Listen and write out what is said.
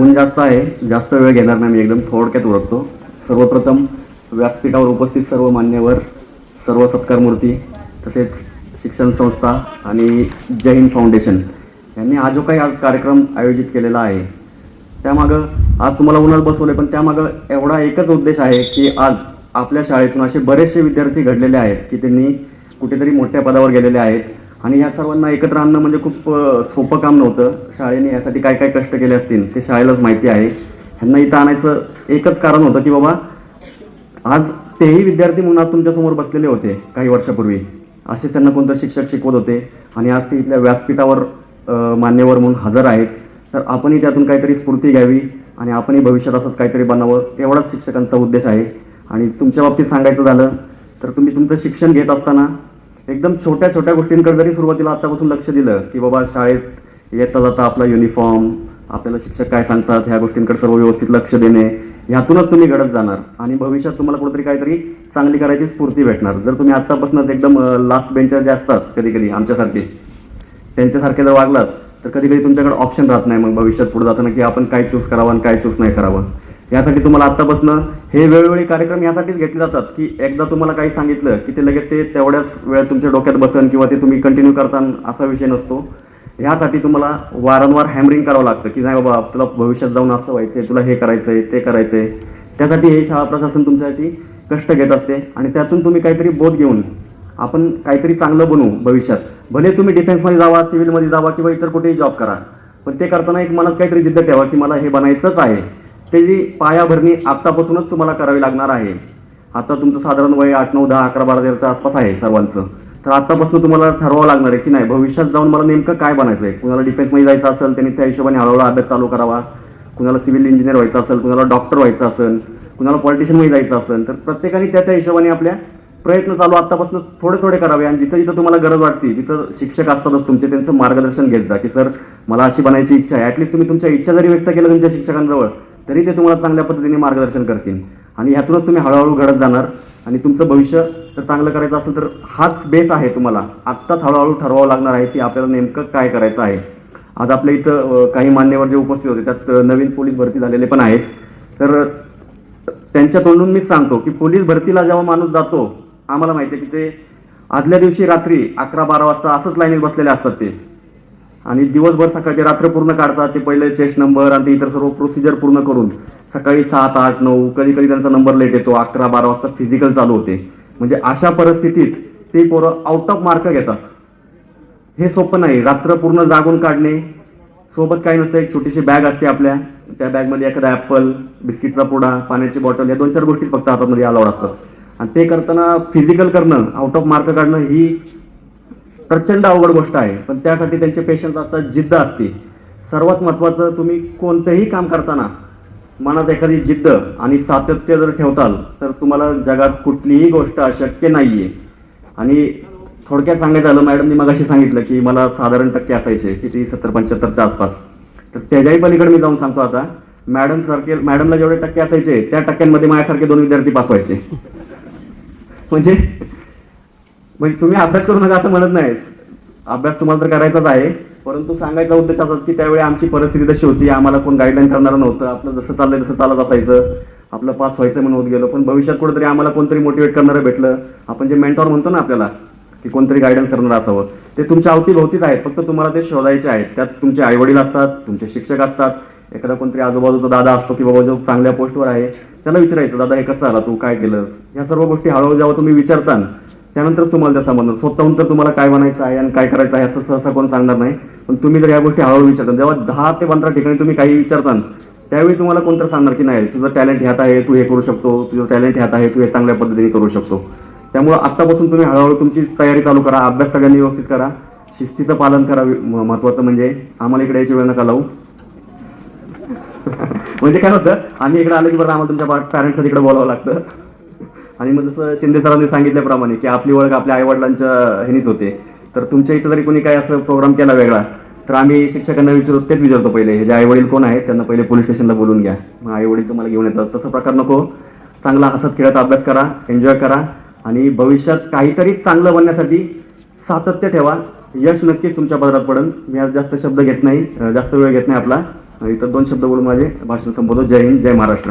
ऊन जास्त आहे जास्त वेळ घेणार नाही मी एकदम थोडक्यात ओळखतो. सर्वप्रथम व्यासपीठावर उपस्थित सर्व मान्यवर सर्व सत्कारमूर्ती तसेच शिक्षण संस्था आणि जय हिंद फाउंडेशन यांनी हा जो काही आज कार्यक्रम आयोजित केलेला आहे त्यामागं आज तुम्हाला उन्हात बसवले पण त्यामागं एवढा एकच उद्देश आहे की आज आपल्या शाळेतून असे बरेचसे विद्यार्थी घडलेले आहेत की त्यांनी कुठेतरी मोठ्या पदावर गेलेले आहेत. आणि ह्या सर्वांना एकत्र आणणं म्हणजे खूप सोपं काम नव्हतं. शाळेने यासाठी काय काय कष्ट केले असतील ते शाळेलाच माहिती आहे. ह्यांना इथं आणायचं एकच कारण होतं की बाबा आज तेही विद्यार्थी म्हणून आज तुमच्यासमोर बसलेले होते काही वर्षापूर्वी. असे त्यांना कोणतं शिक्षक शिकवत होते आणि आज ते इथल्या व्यासपीठावर मान्यवर म्हणून हजर आहेत. तर आपणही त्यातून काहीतरी स्फूर्ती घ्यावी आणि आपणही भविष्यात असंच काहीतरी बनावं एवढाच शिक्षकांचा उद्देश आहे. आणि तुमच्या बाबतीत सांगायचं झालं तर तुम्ही तुमचं शिक्षण घेत असताना एकदम छोट्या छोट्या गोष्टींकडे जरी सुरुवातीला आत्तापासून लक्ष दिलं की बाबा शाळेत येता जाता आपला युनिफॉर्म आपल्याला शिक्षक काय सांगतात ह्या गोष्टींकडे सर्व व्यवस्थित लक्ष देणे ह्यातूनच तुम्ही घडत जाणार. आणि भविष्यात तुम्हाला कुठेतरी काहीतरी चांगली करायची स्फूर्ती भेटणार. जर तुम्ही आत्तापासूनच एकदम लास्ट बेंचर जे असतात कधी कधी आमच्यासारखे त्यांच्यासारखे जर वागलात तर कधी कधी तुमच्याकडे ऑप्शन राहत नाही मग भविष्यात पुढे जाताना की आपण काय चूज करावं आणि काय चूज नाही करावं. यासाठी तुम्हाला आत्तापासून हे वेळोवेळी कार्यक्रम यासाठीच घेतले जातात की एकदा तुम्हाला काही सांगितलं की ते लगेच ते तेवढ्याच वेळात तुमच्या डोक्यात बसन किंवा ते तुम्ही कंटिन्यू करता असा विषय नसतो. ह्यासाठी तुम्हाला वारंवार हॅमरिंग करावं लागतं की नाही बाबा तुला भविष्यात जाऊन असं व्हायचंय तुला हे करायचं आहे ते करायचं आहे त्यासाठी हे शाळा प्रशासन तुमच्यासाठी कष्ट घेत असते आणि त्यातून तुम्ही काहीतरी बोध घेऊन आपण काहीतरी चांगलं बनवू भविष्यात. भले तुम्ही डिफेन्समध्ये जावा सिव्हिलमध्ये जावा किंवा इतर कुठेही जॉब करा पण ते करताना एक मनात काहीतरी जिद्द ठेवा की मला हे बनायचंच आहे. त्याची पायाभरणी आत्तापासूनच तुम्हाला करावी लागणार आहे. आता तुमचं साधारण वय आठ नऊ दहा अकरा बारा तेराच्या आसपास आहे सर्वांचं. तर आत्तापासून तुम्हाला ठरवावं लागणार आहे की नाही? भविष्यात जाऊन मला नेमकं काय बनायचं आहे? कुणाला डिफेन्समध्ये जायचं असेल त्यांनी त्या हिशोबाने हळूहळू अभ्यास चालू करावा. कुणाला सिव्हिल इंजिनियर व्हायचं असेल कुणाला डॉक्टर व्हायचं असेल कुणाला पॉलिटिशियनमध्ये जायचं असेल तर प्रत्येकाने त्या त्या हिशोबाने आपल्या प्रयत्न चालू आत्तापासून थोडे थोडे करावे आणि जिथं जिथं तुम्हाला गरज वाटते तिथं शिक्षक असतातच तुमचे त्यांचं मार्गदर्शन घेत जा की सर मला अशी बनायची इच्छा आहे. ॲटलीस्ट तुम्ही तुमच्या इच्छा जरी व्यक्त केलं तुमच्या शिक्षकांजवळ तरी ते तुम्हाला चांगल्या पद्धतीने मार्गदर्शन करतील. आणि ह्यातूनच तुम्ही हळूहळू घडत जाणार आणि तुमचं भविष्य जर चांगलं करायचं असेल तर हाच बेस आहे तुम्हाला. आत्ताच हळूहळू ठरवावं लागणार आहे की आपल्याला नेमकं काय करायचं आहे. आज आपल्या इथं काही मान्यवर जे उपस्थित होते त्यात नवीन पोलीस भरती झालेले पण आहेत. तर त्यांच्या तोंडून मीच सांगतो की पोलीस भरतीला जेव्हा माणूस जातो आम्हाला माहिती आहे की ते आदल्या दिवशी रात्री अकरा बारा वाजता असंच लाईनीत बसलेले असतात ते. आणि दिवसभर सकाळचे रात्र पूर्ण काढतात ते पहिले चेस्ट नंबर आणि ते इतर सर्व प्रोसिजर पूर्ण करून सकाळी सात आठ नऊ कधी कधी त्यांचा नंबर लेट येतो अकरा बारा वाजता फिजिकल चालू होते. म्हणजे अशा परिस्थितीत ते पोरं आउट ऑफ मार्क घेतात. हे सोपं नाही. रात्र पूर्ण जागून काढणे. सोबत काही नसतं. एक छोटीशी बॅग असते आपल्या. त्या बॅगमध्ये एखादा ॲपल बिस्किटचा पुडा पाण्याची बॉटल या दोन चार गोष्टी फक्त हातामध्ये अलाउड असतात. आणि ते करताना फिजिकल करणं आउट ऑफ मार्क काढणं ही प्रचंड अवघड गोष्ट आहे. पण त्यासाठी त्यांचे पेशन्स असतात जिद्द असते. सर्वात महत्त्वाचं तुम्ही कोणतंही काम करताना मनात एखादी जिद्द आणि सातत्य जर ठेवताल तर तुम्हाला जगात कुठलीही गोष्ट अशक्य नाही आहे आणि थोडक्यात सांगायचं झालं मॅडमनी मगाशी सांगितलं की मला साधारण टक्के असायचे किती? सत्तर पंच्याहत्तरच्या आसपास. तर त्याच्याही पलीकडे मी जाऊन सांगतो आता मॅडम सारखे मॅडमला जेवढे टक्के असायचे त्या टक्क्यांमध्ये माझ्यासारखे दोन विद्यार्थी पास व्हायचे. म्हणजे म्हणजे तुम्ही अभ्यास करू नका असं म्हणत नाही अभ्यास तुम्हाला तर करायचाच आहे. परंतु सांगायचा उद्देश असाच की त्यावेळी आमची परिस्थिती तशी होती. आम्हाला कोण गाईडलाईन करणारं नव्हतं. आपलं जसं चाललंय तसं चालत असायचं. आपलं पास व्हायचं म्हणून होत गेलो. पण भविष्यात कुठेतरी आम्हाला कोणतरी मोटिवेट करणारं भेटलं. आपण जे मेंटॉर म्हणतो ना आपल्याला की कोणतरी गायडन्स करणारं असावं. ते तुमच्या अवतीभोवतीच आहेत. फक्त तुम्हाला ते शोधायचे आहेत. त्यात तुमचे आईवडील असतात तुमचे शिक्षक असतात. एखादा कोणतरी आजूबाजूचा दादा असतो की बाबा जो चांगल्या पोस्टवर आहे त्याला विचारायचं दादा हे कसं आला तू काय केलंस? या सर्व गोष्टी हळूहळू जेव्हा तुम्ही विचारता त्यानंतरच तुम्हाला त्या समजणार स्वतःहून तर तुम्हाला काय बनायचं आहे आणि काय करायचं आहे असं सहसा कोण सांगणार नाही. पण तुम्ही जर या गोष्टी हळूहळू विचारता जेव्हा दहा ते पंधरा ठिकाणी तुम्ही काही विचारता त्यावेळी तुम्हाला कोणतर सांगणार की नाही तुझं टॅलेंट ह्यात आहे तू हे करू शकतो तुझं टॅलेंट ह्यात आहे तू हे चांगल्या पद्धतीने करू शकतो. त्यामुळं आत्तापासून तुम्ही हळूहळू तुमची तयारी चालू करा अभ्यास सगळ्यांनी व्यवस्थित करा. शिस्तीचं पालन करा महत्वाचं महत्त्वाचं म्हणजे आम्हाला इकडे यायची वेळ नका लावू. म्हणजे काय होतं आम्ही इकडे आलो की बरं आम्हाला तुमच्या पॅरेंट्सला तिकडे बोलावं लागतं. आणि मग जसं शिंदे सरांनी सांगितल्याप्रमाणे की आपली ओळख आपल्या आईवडिलांच्या ह्यानीच होते. तर तुमच्या इथं जरी कोणी काय असं प्रोग्राम केला वेगळा तर आम्ही शिक्षकांना विचारतो तेच विचारतो पहिले हे जे आईवडील कोण आहेत त्यांना पहिले पोलीस स्टेशनला बोलून घ्या. मग आईवडील तुम्हाला घेऊन येतात. तसं प्रकार नको. चांगला हसत खेळत अभ्यास करा एन्जॉय करा आणि भविष्यात काहीतरी चांगलं बनण्यासाठी सातत्य ठेवा. यश नक्कीच तुमच्या पदरात पडेल मी आज जास्त शब्द घेत नाही जास्त वेळ घेत नाही आपला. इतर दोन शब्द बोलून माझे भाषण संपवतो. जय हिंद जय महाराष्ट्र.